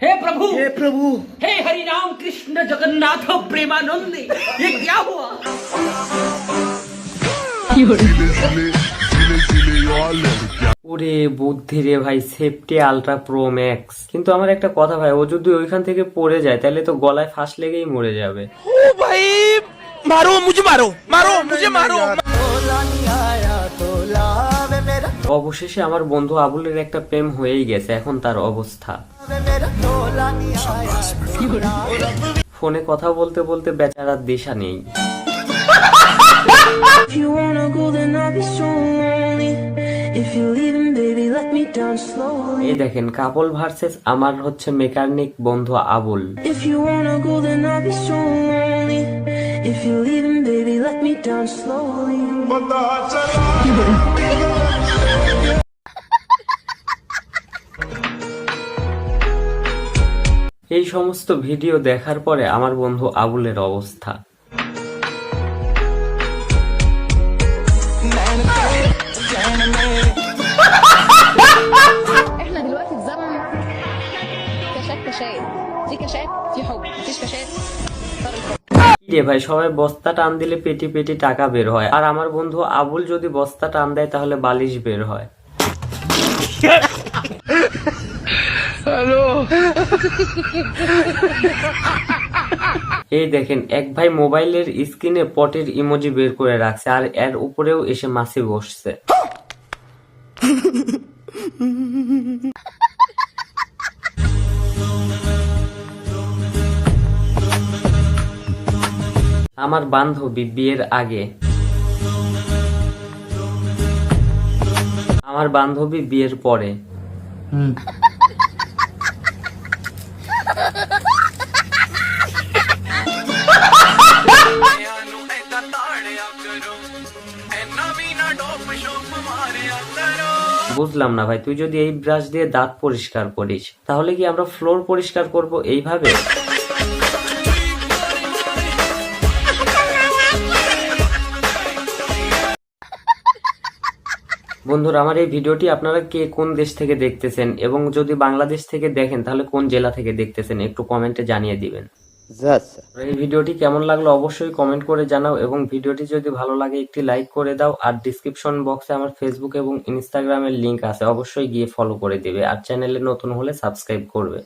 हे प्रभु हे प्रभु हे हरि राम कृष्ण जगन्नाथ प्रेमानंदी ये क्या हुआ ওরে বুদ্ধি রে ভাই সেফটি আলট্রা প্রো ম্যাক্স কিন্তু আমার একটা কথা ভাই ও যদি ওইখান থেকে পড়ে যায় তাহলে তো গলায় ফাঁস লেগেই মরে যাবে ओ भाई मारो मुझे मारो मारो मुझे मारो অবশেষে আমার বন্ধু আবুলের একটা প্রেম হয়েই গেছে এখন তার অবস্থা। ফোনে কথা বলতে বলতে বেচারার দিশা নেই। এই দেখেন কাপল ভার্সেস আমার হচ্ছে মেকানিক বন্ধু Abul. If you leave him, baby, let me. এই সমস্ত ভিডিও দেখার পরে আমার বন্ধু আবুলের অবস্থা احنا دلوقتي في زمن كاشات كاشات دي كاشات في حب مفيش كاشات صار الحب রে ভাই, সবাই বস্তা টান দিলে পেটি পেটি টাকা বের হয়। আর আমার বন্ধু আবুল যদি বস্তা টান দেয়, তাহলে বালিশ বের হয়। এই দেখেন, এক ভাই মোবাইলের স্ক্রিনে পটের ইমোজি বের করে রাখছে, আর এর উপরেও এসে মাসি বসছে। আমার বান্ধবী বিয়ের আগে। আমার বান্ধবী বিয়ের পরে। বুঝলাম না ভাই তুই যদি এই ব্রাশ দিয়ে দাঁত পরিষ্কার করিস তাহলে কি আমরা ফ্লোর পরিষ্কার করব এইভাবে? বন্ধুরা আমার এই ভিডিওটি আপনারা কে কোন দেশ থেকে দেখতেছেন এবং যদি বাংলাদেশ থেকে দেখেন তাহলে কোন জেলা থেকে দেখতেছেন একটু কমেন্টে জানিয়ে দিবেন। এই ভিডিওটি কেমন লাগল অবশ্যই কমেন্ট করে জানাও এবং ভিডিওটি যদি ভালো লাগে একটি লাইক করে দাও আর ডিসক্রিপশন বক্সে আমার ফেসবুক এবং ইনস্টাগ্রামের লিংক আছে অবশ্যই গিয়ে ফলো করে দেবে আর চ্যানেলে নতুন হলে সাবস্ক্রাইব করবে।